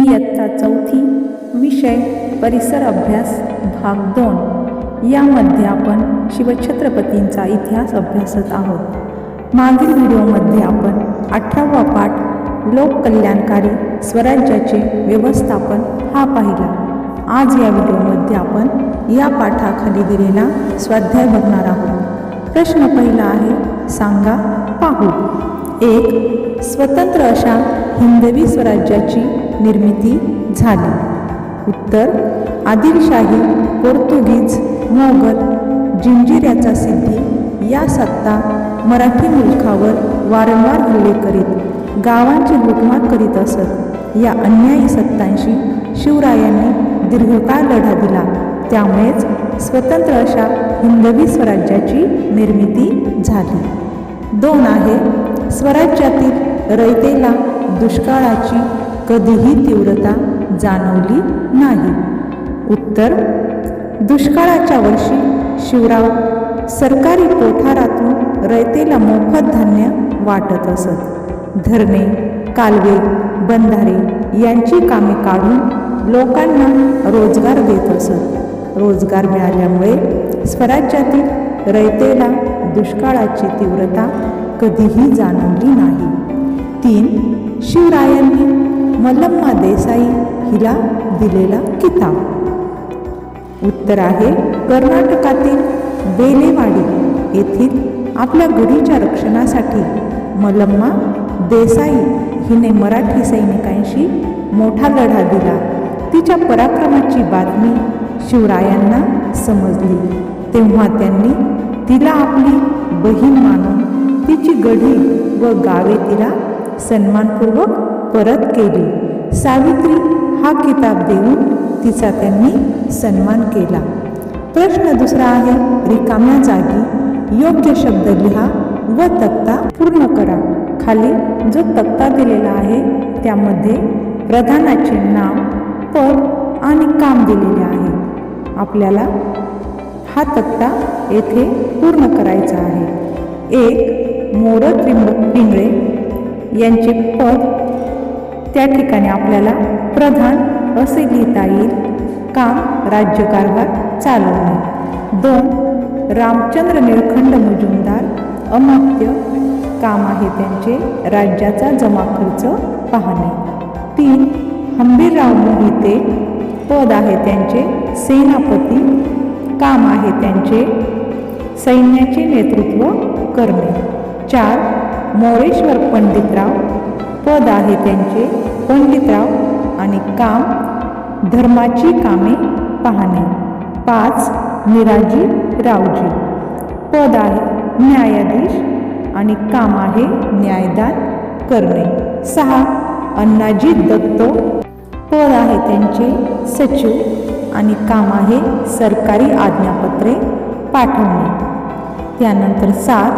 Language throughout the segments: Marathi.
इयत्ता चौथी विषय परिसर अभ्यास भाग दोन. यामध्ये आपण शिवछत्रपतींचा इतिहास अभ्यासत आहोत. मागील व्हिडिओमध्ये आपण अठरावा पाठ लोककल्याणकारी स्वराज्याचे व्यवस्थापन हा पाहिला. आज या व्हिडिओमध्ये आपण या पाठाखाली दिलेला स्वाध्याय बघणार आहोत. प्रश्न पहिला आहे सांगा पाहू. एक स्वतंत्र अशा हिंदवी स्वराज्याची निर्मिती झाली. उत्तर आदिलशाही पोर्तुगीज मोगल जिंजिऱ्याचा सिद्धी या सत्ता मराठी मुलखावर वारंवार हल्ले करीत गावांची लुटमार करीत असत. या अन्यायी सत्तांशी शिवरायांनी दीर्घकाळ लढा दिला. त्यामुळेच स्वतंत्र अशा हिंदवी स्वराज्याची निर्मिती झाली. दोन आहे स्वराज्यातील रयतेला दुष्काळाची कधीही तीव्रता जाणवली नाही. उत्तर दुष्काळाच्या वर्षी शिवराव सरकारी कोठारातून रयतेला मोफत धान्य वाटत असत. धरणे कालवे बंधारे यांची कामे काढून लोकांना रोजगार देत असत. रोजगार मिळाल्यामुळे स्वराज्यातील रयतेला दुष्काळाची तीव्रता कधीही जाणवली नाही. तीन शिवरायांनी मल्लम्मा देसाई हिला दिलेला किताब. उत्तर आहे कर्नाटकातील बेलेवाडी येथील आपल्या गुढीच्या रक्षणासाठी मलम्मा देसाई हिने मराठी सैनिकांशी मोठा लढा दिला. तिच्या पराक्रमाची बातमी शिवरायांना समजली. तेव्हा त्यांनी तिला आपली बहीण मानून तिची गढी व गावे तिला सन्मानपूर्वक परत केली. सावित्री हा किताब देऊन तिचा त्यांनी सन्मान केला. प्रश्न दुसरा आहे रिकाम्या जागी योग्य शब्द लिहा व तक्ता पूर्ण करा. खाली जो तक्ता दिलेला आहे त्यामध्ये प्रधानाचे नाव पद आणि काम दिलेले आहे. आपल्याला हा तक्ता येथे पूर्ण करायचा आहे. एक मोर त्रिंब पिंगळे यांचे पद त्या ठिकाणी आपल्याला प्रधान असे लिहिता येईल. काम राज्यकारभार चालवणे. दोन रामचंद्र निळखंड मुजुमदार अमात्य काम आहे त्यांचे राज्याचा जमा खर्च पाहणे. तीन हंबीरराव मोहिते पद आहे त्यांचे सेनापती काम आहे त्यांचे सैन्याचे नेतृत्व करणे. चार मोरेश्वर पंडितराव पद आहे त्यांचे पंडितराव आणि काम धर्माची कामे पाहणे. पाच निराजी रावजी. पद आहे न्यायाधीश आणि काम आहे न्यायदान करणे. सहा अण्णाजी दत्तो. पद आहे त्यांचे सचिव आणि काम आहे सरकारी आज्ञापत्रे पाठवणे. त्यानंतर सात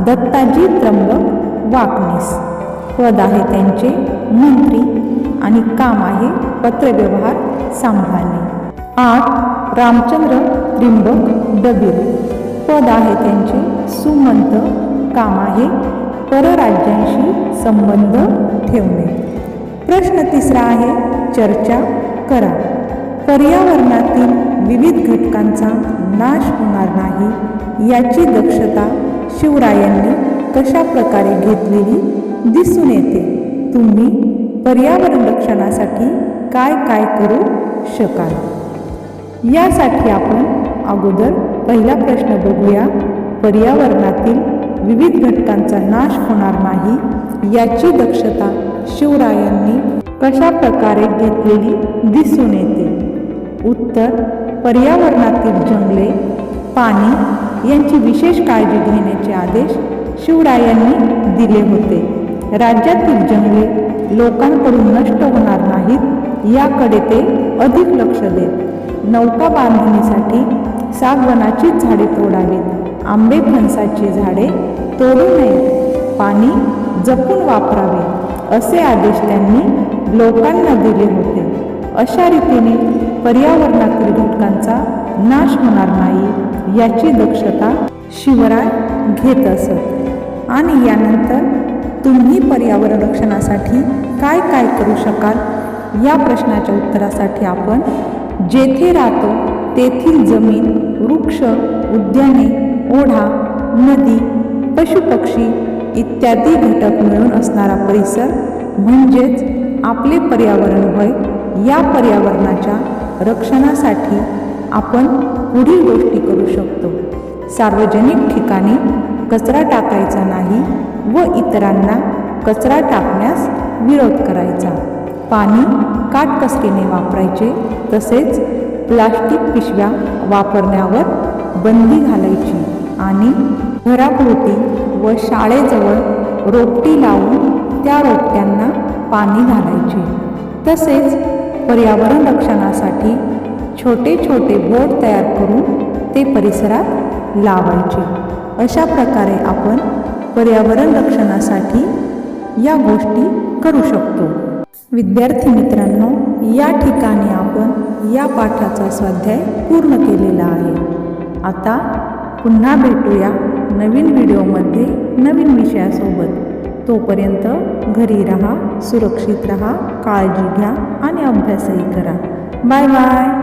दत्ताजी त्र्यंबक वाकनीस. पद आहे त्यांचे मंत्री आणि काम आहे पत्रव्यवहार सांभाळणे. आठ रामचंद्र त्रिंबक डबीर पद आहे त्यांचे सुमंत काम आहे परराज्यांशी संबंध ठेवणे. प्रश्न तिसरा आहे चर्चा करा. पर्यावरणातील विविध घटकांचा नाश होणार नाही याची दक्षता शिवरायांनी कशा प्रकारे घेतलेली दिसून येते. तुम्ही पर्यावरण रक्षणासाठी काय काय करू शकाल? यासाठी आपण अगोदर पहिला प्रश्न बघूया. पर्यावरणातील विविध घटकांचा नाश होणार नाही याची दक्षता शिवरायांनी कशा प्रकारे घेतलेली दिसून येते? उत्तर पर्यावरणातील जंगले पाणी यांची विशेष काळजी घेण्याचे आदेश शिवरायांनी दिले होते. राज्यातील जंगले लोकांकडून नष्ट होणार नाहीत याकडे ते अधिक लक्ष देत. नौका बांधणीसाठी सागवनाचीच झाडे तोडावीत. आंबे फणसाची झाडे तोडू नयेत. पाणी जपून वापरावे असे आदेश त्यांनी लोकांना दिले होते. अशा रीतीने पर्यावरणातील घटकांचा नाश होणार नाही याची दक्षता शिवराय घेत असत. आणि यानंतर संरक्षणासाठी काय काय करू शकाल? या प्रश्नाच्या उत्तरासाठी आपण जेथे राहतो तेथील जमीन वृक्ष उद्याने ओढा नदी पशुपक्षी इत्यादी घटक मिळून असणारा परिसर म्हणजेच आपले पर्यावरण होय या पर्यावरणाच्या रक्षणासाठी आपण पुढील गोष्टी करू शकतो. सार्वजनिक ठिकाणी कचरा टाकायचा नाही व इतरांना कचरा टाकण्यास विरोध करायचा. पाणी काटकसरीने वापरायचे तसेच प्लास्टिक पिशव्या वापरण्यावर बंदी घालायची आणि घराभोवती व शाळेजवळ रोपटी लावून त्या रोपट्यांना पाणी घालायचे. तसेच पर्यावरण रक्षणासाठी छोटे छोटे बोट तयार करून ते परिसरात लावायचे. अशा प्रकारे आपण पर्यावरण रक्षणासाठी या गोष्टी करू शकतो. विद्यार्थी मित्रांनो या ठिकाणी आपण या पाठाचा स्वाध्याय पूर्ण केलेला आहे. आता पुन्हा भेटूया नवीन व्हिडिओमध्ये नवीन विषयासोबत. तोपर्यंत घरी राहा सुरक्षित राहा काळजी घ्या आणि अभ्यासही करा. Bye bye!